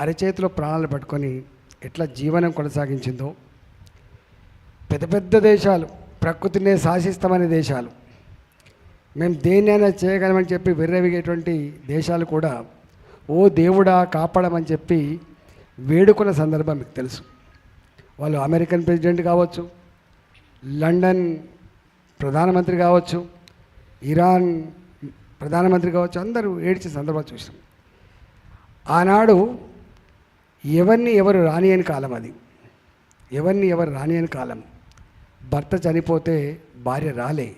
అరచేతిలో ప్రాణాలు పట్టుకొని ఎట్లా జీవనం కొనసాగించిందో. పెద్ద పెద్ద దేశాలు ప్రకృతినే శాసిస్తామనే దేశాలు. మేము దేన్నైనా చేయగలమని చెప్పి విర్రవిగేటువంటి దేశాలు కూడా ఓ దేవుడా కాపాడమని చెప్పి వేడుకున్న సందర్భం మీకు తెలుసు. వాళ్ళు అమెరికన్ ప్రెసిడెంట్ కావచ్చు లండన్ ప్రధానమంత్రి కావచ్చు ఇరాన్ ప్రధానమంత్రి కావచ్చు అందరూ ఏడ్చిన సందర్భాలు చూసాం. ఆనాడు ఎవరిని ఎవరు రానియని కాలం అది. ఎవరిని ఎవరు రానియని కాలం. భర్త చనిపోతే భార్య రాలే.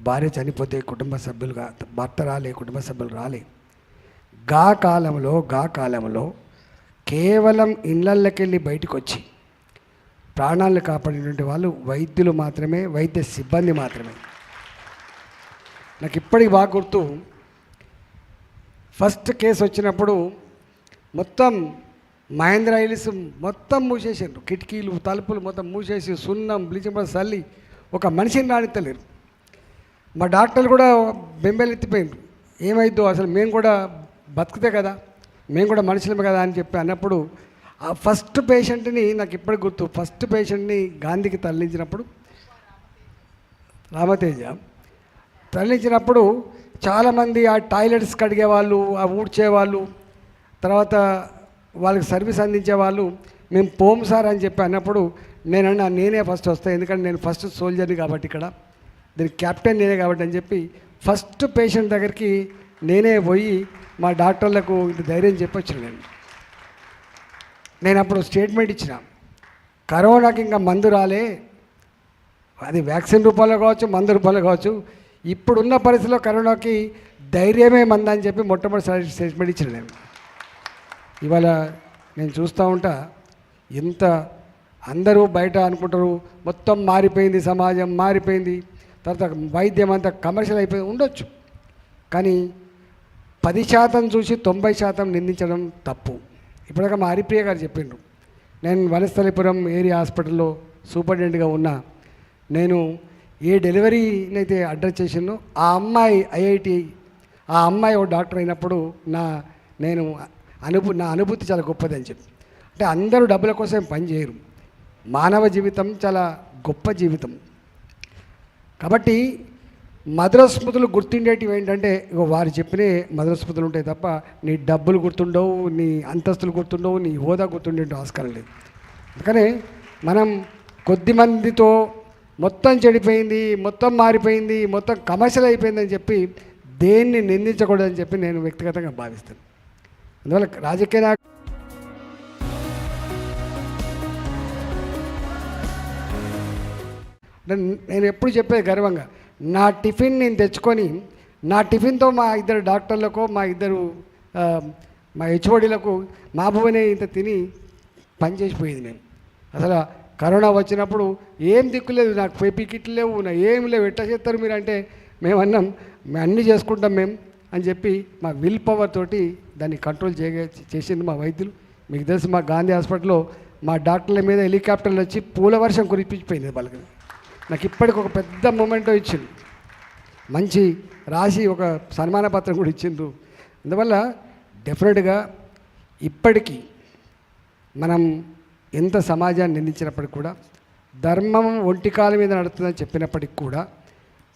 భార్య చనిపోతే కుటుంబ సభ్యులుగా భర్త రాలే కుటుంబ సభ్యులు రాలే. గా కాలంలో గా కాలంలో కేవలం ఇళ్ళకెళ్ళి బయటకు వచ్చి ప్రాణాలను కాపాడినటువంటి వాళ్ళు వైద్యులు మాత్రమే వైద్య సిబ్బంది మాత్రమే. నాకు ఇప్పటికి బాగా గుర్తు. ఫస్ట్ కేసు వచ్చినప్పుడు మొత్తం మహేంద్ర హిల్స్ మొత్తం మూసేసారు కిటికీలు తలుపులు మొత్తం మూసేసి సున్నం బ్లీచింగ్ పౌడర్ చల్లి ఒక మనిషిని రానిత్తలేరు. మా డాక్టర్లు కూడా బెంబెలెత్తిపోయిండ్రు ఏమైద్దో అసలు మేము కూడా బతికితే కదా మేము కూడా మనుషులమే కదా అని చెప్పి అన్నప్పుడు ఆ ఫస్ట్ పేషెంట్ని నాకు ఇప్పటికి గుర్తు ఫస్ట్ పేషెంట్ని గాంధీకి తరలించినప్పుడు రామతేజ తరలించినప్పుడు చాలామంది ఆ టాయిలెట్స్ కడిగే వాళ్ళు ఆ ఊడ్చే వాళ్ళు తర్వాత వాళ్ళకి సర్వీస్ అందించే వాళ్ళు మేము పోము సార్ అని చెప్పి అన్నప్పుడు నేనన్నా నేనే ఫస్ట్ వస్తాను ఎందుకంటే నేను ఫస్ట్ సోల్జర్ని కాబట్టి ఇక్కడ. దీని క్యాప్టెన్ నేనే కాబట్టి అని చెప్పి ఫస్ట్ పేషెంట్ దగ్గరికి నేనే పోయి మా డాక్టర్లకు ఇది ధైర్యం చెప్పి వచ్చాను నేను. నేను అప్పుడు స్టేట్మెంట్ ఇచ్చిన కరోనాకి ఇంకా మందు రాలే. అది వ్యాక్సిన్ రూపంలో కావచ్చు మందు రూపంలో కావచ్చు. ఇప్పుడున్న పరిస్థితిలో కరోనాకి ధైర్యమే మందని చెప్పి మొట్టమొదటి స్టేట్మెంట్ ఇచ్చిన నేను. ఇవాళ నేను చూస్తూ ఉంటా ఎంత అందరూ బయట అనుకుంటారు మొత్తం మారిపోయింది సమాజం మారిపోయింది. తర్వాత వైద్యం అంతా కమర్షియల్ అయిపోయి ఉండొచ్చు. కానీ పది శాతం చూసి తొంభై శాతం నిందించడం తప్పు. ఇప్పటిదాకా మా హరిప్రియ గారు చెప్పిండ్రు. నేను వనస్థలిపురం ఏరియా హాస్పిటల్లో సూపరింటెండెంట్గా ఉన్నా. నేను ఏ డెలివరీని అయితే అడ్రస్ చేసిందో ఆ అమ్మాయి ఐఐటి ఆ అమ్మాయి ఒక డాక్టర్ అయినప్పుడు నా నేను అనుభూ నా అనుభూతి చాలా గొప్పది అని చెప్పి. అంటే అందరూ డబ్బుల కోసం పని చేయరు. మానవ జీవితం చాలా గొప్ప జీవితం. కాబట్టి మధుర స్మృతులు గుర్తుండేటివి ఏంటంటే ఇగో వారు చెప్పినే మధుర స్మృతులు ఉంటాయి తప్ప నీ డబ్బులు గుర్తుండవు నీ అంతస్తులు గుర్తుండవు నీ హోదా గుర్తుండే ఆస్కారం లేదు. అందుకనే మనం కొద్ది మందితో మొత్తం చెడిపోయింది మొత్తం మారిపోయింది మొత్తం కమర్షియల్ అయిపోయిందని చెప్పి దేన్ని నిందించకూడదని చెప్పి నేను వ్యక్తిగతంగా భావిస్తాను. అందువల్ల రాజకీయ నాయకు నేను- ఎప్పుడు చెప్పేది గర్వంగా నా టిఫిన్ నేను తెచ్చుకొని నా టిఫిన్తో మా ఇద్దరు డాక్టర్లకు మా ఇద్దరు మా హెచ్ఓడీలకు మా భూమిని ఇంత తిని పనిచేసిపోయింది నేను. అసలు కరోనా వచ్చినప్పుడు ఏం దిక్కులేదు నాకు పేపీ కిట్లు లేవు నా ఏం లేవు ఎట్లా చేస్తారు మీరు అంటే మేము అన్నాం మేము అన్నీ చేసుకుంటాం మేము. అని చెప్పి మా విల్ పవర్ తోటి దాన్ని కంట్రోల్ చేయ చేసింది మా వైద్యులు. మీకు తెలుసు మా గాంధీ హాస్పిటల్లో మా డాక్టర్ల మీద హెలికాప్టర్లు వచ్చి పూల వర్షం కురిపించిపోయింది వాళ్ళకి నాకు ఇప్పటికి ఒక పెద్ద మూమెంట్ ఇచ్చింది మంచి రాసి ఒక సన్మాన పత్రం కూడా ఇచ్చిండ్రు. అందువల్ల డెఫినెట్గా ఇప్పటికీ మనం ఎంత సమాజాన్ని నిందించినప్పటికి కూడా ధర్మం ఒంటికాల మీద నడుతుందని చెప్పినప్పటికి కూడా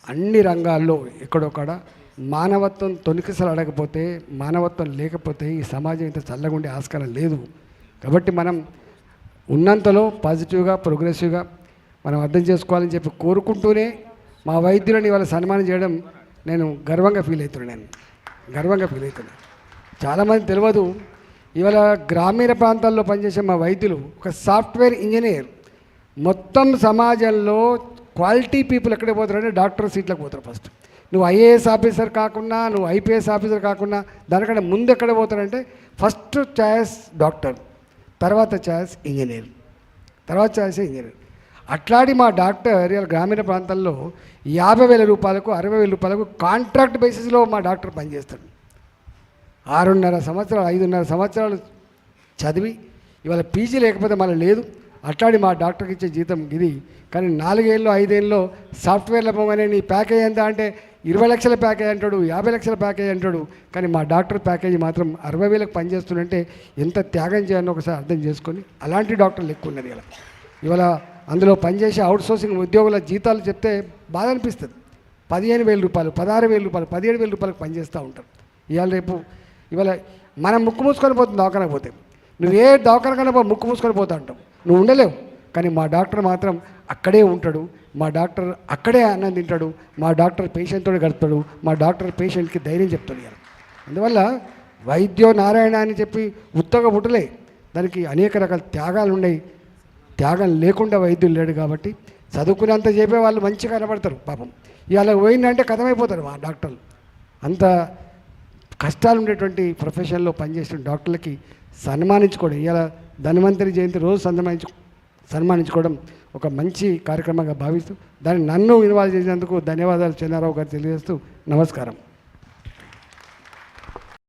అన్ని రంగాల్లో ఎక్కడొక్కడ మానవత్వం తొనికిసలు అడగపోతే మానవత్వం లేకపోతే ఈ సమాజం ఇంత చల్లగా ఉండే ఆస్కారం లేదు. కాబట్టి మనం ఉన్నంతలో పాజిటివ్గా ప్రోగ్రెసివ్గా మనం అర్థం చేసుకోవాలని చెప్పి కోరుకుంటూనే మా వైద్యులని ఇవాళ సన్మానం చేయడం నేను గర్వంగా ఫీల్ అవుతున్నాను నేను. గర్వంగా ఫీల్ అవుతున్నాను చాలామంది తెలియదు ఇవాళ గ్రామీణ ప్రాంతాల్లో పనిచేసే మా వైద్యులు ఒక సాఫ్ట్వేర్ ఇంజనీర్. మొత్తం సమాజంలో క్వాలిటీ పీపుల్ ఎక్కడికి పోతారంటే డాక్టర్ సీట్లకు పోతారు ఫస్ట్. నువ్వు ఐఏఎస్ ఆఫీసర్ కాకుండా నువ్వు ఐపీఎస్ ఆఫీసర్ కాకుండా దానికంటే ముందు ఎక్కడ పోతారంటే ఫస్ట్ ఛాయిస్ డాక్టర్ తర్వాత ఛాయిస్ ఇంజనీర్ తర్వాత ఛాయిస్ ఇంజనీర్. అట్లాంటి మా డాక్టర్ ఇవాళ గ్రామీణ ప్రాంతాల్లో యాభై వేల రూపాయలకు అరవై వేల రూపాయలకు కాంట్రాక్ట్ బేసిస్లో మా డాక్టర్ పనిచేస్తాడు. ఆరున్నర సంవత్సరాలు ఐదున్నర సంవత్సరాలు చదివి ఇవాళ పీజీ లేకపోతే మళ్ళీ లేదు. అట్లాడి మా డాక్టర్కి ఇచ్చే జీతం ఇది. కానీ నాలుగేళ్ళు ఐదేళ్ళలో సాఫ్ట్వేర్లో పోగానే నీ ప్యాకేజ్ ఎంత అంటే ఇరవై లక్షల ప్యాకేజ్ అంటాడు యాభై లక్షల ప్యాకేజ్ అంటాడు. కానీ మా డాక్టర్ ప్యాకేజీ మాత్రం అరవై వేలకు పనిచేస్తుందంటే ఎంత త్యాగం చేయాలని ఒకసారి అర్థం చేసుకొని అలాంటి డాక్టర్లు ఎక్కువ ఉన్నది ఇలా ఇవాళ అందులో పనిచేసే అవుట్ సోర్సింగ్ ఉద్యోగుల జీతాలు చెప్తే బాధ అనిపిస్తుంది. పదిహేను వేల రూపాయలు పదహారు వేల రూపాయలు పదిహేడు వేల రూపాయలకు పనిచేస్తూ ఉంటారు. ఇవాళ రేపు ఇవాళ మనం ముక్కు మూసుకొని పోతుంది దవాఖానకు పోతే. నువ్వు ఏ దవాఖానకైనా ముక్కు మూసుకొని పోతా ఉంటావు నువ్వు ఉండలేవు. కానీ మా డాక్టర్ మాత్రం అక్కడే ఉంటాడు. మా డాక్టర్ అక్కడే అన్నం తింటాడు. మా డాక్టర్ పేషెంట్తో గడుపుతాడు. మా డాక్టర్ పేషెంట్కి ధైర్యం చెప్తాడు ఇక అందువల్ల వైద్యో నారాయణ అని చెప్పి ఉత్తగా పుట్టలే. దానికి అనేక రకాల త్యాగాలు ఉన్నాయి. త్యాగం లేకుండా వైద్యులు లేడు కాబట్టి చదువుకునేంత చెప్పే వాళ్ళు మంచిగా కనబడతారు పాపం. ఇవాళ పోయిందంటే కథమైపోతారు మా డాక్టర్లు. అంత కష్టాలు ఉండేటువంటి ప్రొఫెషన్లో పనిచేసిన డాక్టర్లకి సన్మానించుకోవడం. ఇవాళ ధన్వంతరి జయంతి రోజు సన్మానించు సన్మానించుకోవడం ఒక మంచి కార్యక్రమంగా భావిస్తూ దాన్ని నన్ను ఇన్వాల్వ్ చేసినందుకు ధన్యవాదాలు చెన్నారావు గారు తెలియజేస్తూ నమస్కారం.